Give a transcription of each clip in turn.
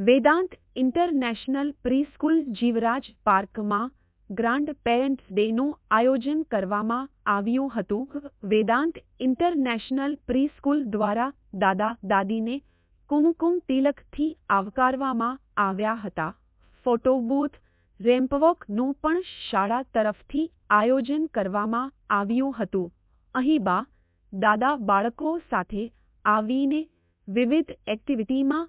Vedanta international preschool Jivraj પાર્કમાં grand parents ડેનું આયોજન કરવામાં આવ્યું હતું. વેદાંત ઇન્ટરનેશનલ પ્રીસ્કૂલ દ્વારા દાદા દાદીને કુમકુમ તિલકથી આવકારવામાં આવ્યા હતા. ફોટો બૂથ રેમ્પવોકનું પણ શાળા તરફથી આયોજન કરવામાં આવ્યું હતું. અહીં બા દાદા બાળકો સાથે આવીને વિવિધ એક્ટિવિટીમાં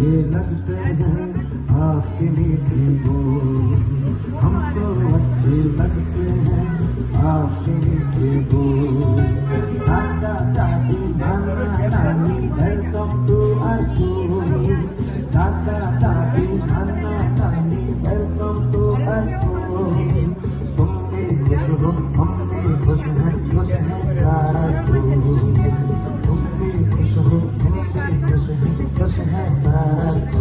अच्छे लगते हैं आपके मीठे बोल। हमको अच्छे लगते हैं आपके मीठे बोल। दादा, दादी, नाना, नानी वेलकम टू आवर स्कूल दादा, दादी, नाना, नानी वेलकम टू आवर स्कूल तुम भी खुश हो हम भी खुश हैं, खुश है सारा स्कूल तुम भी खुश हो हम भी खुश हैं Thank you.